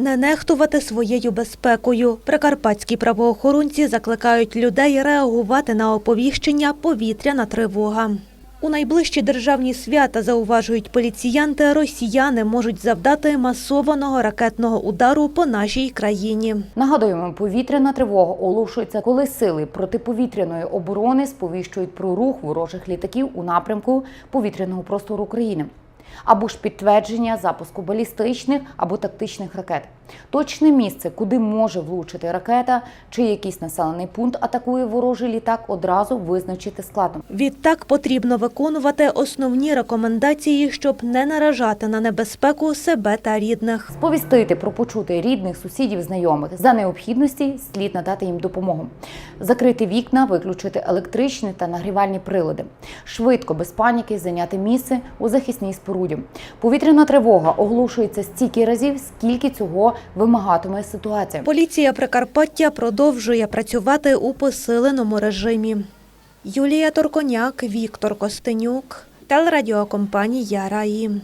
Не нехтувати своєю безпекою. Прикарпатські правоохоронці закликають людей реагувати на оповіщення повітряна тривога. У найближчі державні свята, зауважують поліціянти, росіяни можуть завдати масованого ракетного удару по нашій країні. Нагадуємо, повітряна тривога оголошується, коли сили протиповітряної оборони сповіщують про рух ворожих літаків у напрямку повітряного простору України. Або ж підтвердження запуску балістичних або тактичних ракет. Точне місце, куди може влучити ракета, чи якийсь населений пункт атакує ворожий літак, одразу визначити складно. Відтак потрібно виконувати основні рекомендації, щоб не наражати на небезпеку себе та рідних. Сповістити про почути рідних, сусідів, знайомих за необхідності слід надати їм допомогу. Закрити вікна, виключити електричні та нагрівальні прилади. Швидко, без паніки, зайняти місце у захисній споруді. Повітряна тривога оголошується стільки разів, скільки цього вимагатиме ситуація. Поліція Прикарпаття продовжує працювати у посиленому режимі. Юлія Торконяк, Віктор Костенюк, телерадіокомпанія Раї.